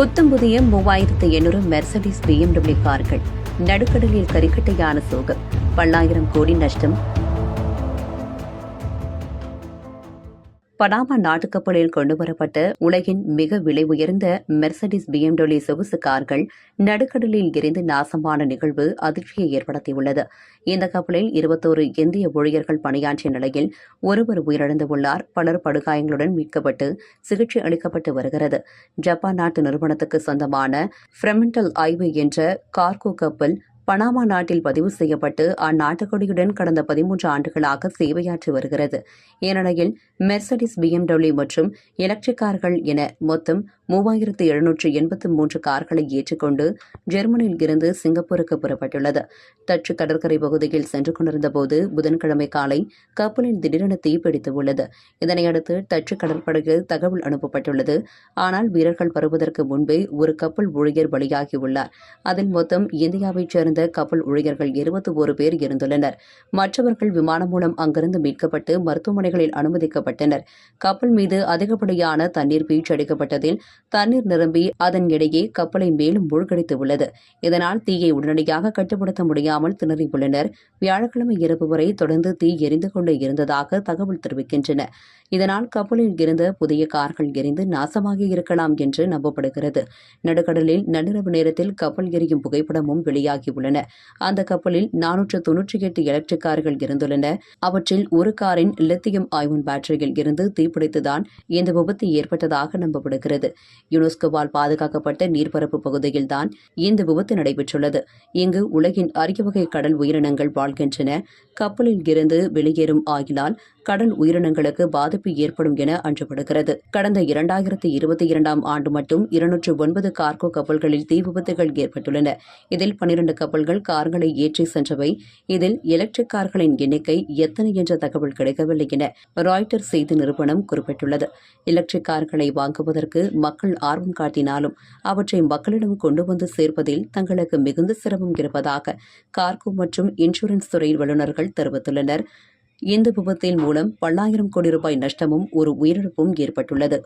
புத்தம் புதிய மூவாயிரத்து எண்ணூறு மெர்சடிஸ் பிஎம்டபிள்யூ கார்கள் நடுக்கடலில் கரிக்கட்டையான சோகம் பல்லாயிரம் கோடி நஷ்டம் பனாமா நாட்டுக்கப்பலில் கொண்டுவரப்பட்ட உலகின் மிக விலை உயர்ந்த மெர்சடிஸ் பிஎம்டபிள்யூ சொகுசு கார்கள் நடுக்கடலில் எரிந்து நாசமான நிகழ்வு அதிர்ச்சியை ஏற்படுத்தியுள்ளது. இந்த கப்பலில் இருபத்தோரு இந்திய ஊழியர்கள் பணியாற்றிய நிலையில் ஒருவர் உயிரிழந்துள்ளார் பலர் படுகாயங்களுடன் மீட்கப்பட்டு சிகிச்சை அளிக்கப்பட்டு வருகிறது. ஜப்பான் நாட்டு நிறுவனத்துக்கு சொந்தமான ஃப்ரெமெண்டல் ஐவு என்ற கார்கோ கப்பல் பனாமா நாட்டில் பதிவு செய்யப்பட்டு அந்நாட்டு கொடியுடன் கடந்த பதிமூன்று ஆண்டுகளாக சேவையாற்றி வருகிறது. இந்நிலையில் மெர்சடிஸ் பிஎம்டபிள்யூ மற்றும் எலக்ட்ரிக் கார்கள் என மொத்தம் மூவாயிரத்து எழுநூற்று எண்பத்து மூன்று கார்களை ஏற்றுக்கொண்டு ஜெர்மனியில் இருந்து சிங்கப்பூருக்கு புறப்பட்டுள்ளது. டச்சு கடற்கரை பகுதியில் சென்று கொண்டிருந்தபோது புதன்கிழமை காலை கப்பலில் திடீரென தீப்பிடித்து உள்ளது. இதனையடுத்து டச்சு கடற்படைக்கு தகவல் அனுப்பப்பட்டுள்ளது. ஆனால் வீரர்கள் வருவதற்கு முன்பே ஒரு கப்பல் ஊழியர் பலியாகியுள்ளார் அதில் மொத்தம் இந்தியாவைச் சேர்ந்த கப்பல் ஊழியர்கள் இருபத்தி ஒரு பேர் இருந்துள்ளனர். மற்றவர்கள் விமானம் மூலம் அங்கிருந்து மீட்கப்பட்டு மருத்துவமனைகளில் அனுமதிக்கப்பட்டனர். கப்பல் மீது அதிகப்படியான தண்ணீர் பீச்சடிக்கப்பட்டதில் தண்ணீர் நிரம்பி அதன் இடையே கப்பலை மேலும் மூழ்கடித்து உள்ளது இதனால் தீயை உடனடியாக கட்டுப்படுத்த முடியாமல் திணறியுள்ளனர். வியாழக்கிழமை இரவு வரை தொடர்ந்து தீ எரிந்து கொண்டே இருந்ததாக தகவல் தெரிவிக்கின்றன. இதனால் கப்பலில் இருந்த புதிய கார்கள் எரிந்து நாசமாகி இருக்கலாம் என்று நம்பப்படுகிறது. நடுக்கடலில் நள்ளிரவு நேரத்தில் கப்பல் எரியும் புகைப்படமும் வெளியாகியுள்ளன அந்த கப்பலில் நானூற்று தொன்னூற்றி எட்டு எலக்ட்ரிக் கார்கள் இருந்துள்ளன. அவற்றில் ஒரு காரின் லித்தியம் ஆய்வன் பேட்டரியில் இருந்து தீப்பிடித்துதான் இந்த விபத்து ஏற்பட்டதாக நம்பப்படுகிறது. யுனெஸ்கோவால் பாதுகாக்கப்பட்ட நீர்ப்பரப்பு பகுதியில்தான் இந்த விபத்து நடைபெற்றுள்ளது. இங்கு உலகின் அரிய வகை கடல் உயிரினங்கள் வாழ்கின்றன. கப்பலில் இருந்து வெளியேறும் ஆகினால் கடல் உயிரினங்களுக்கு பாதிப்பு ஏற்படும் என அஞ்சப்படுகிறது. கடந்த இரண்டாயிரத்தி இருபத்தி இரண்டாம் ஆண்டு மட்டும் இருநூற்று ஒன்பது கார்கோ கப்பல்களில் தீ விபத்துகள் ஏற்பட்டுள்ளன. இதில் பனிரண்டு கப்பல்கள் கார்களை ஏற்றி சென்றவை. இதில் எலக்ட்ரிக் கார்களின் எண்ணிக்கை எத்தனை என்ற தகவல் கிடைக்கவில்லை என ராய்டர் செய்தி நிறுவனம் குறிப்பிட்டுள்ளது. எலக்ட்ரிக் கார்களை வாங்குவதற்கு மக்கள் ஆர்வம் காட்டினாலும் அவற்றை மக்களிடம் கொண்டு வந்து சேர்ப்பதில் தங்களுக்கு மிகுந்த சிரமம் இருப்பதாக கார்கோ மற்றும் இன்சூரன்ஸ் துறை வல்லுநர்கள் தெரிவித்துள்ளனர். இந்த விபத்தின் மூலம் பல்லாயிரம் கோடி ரூபாய் நஷ்டமும் ஒரு உயிரிழப்பும் ஏற்பட்டுள்ளது.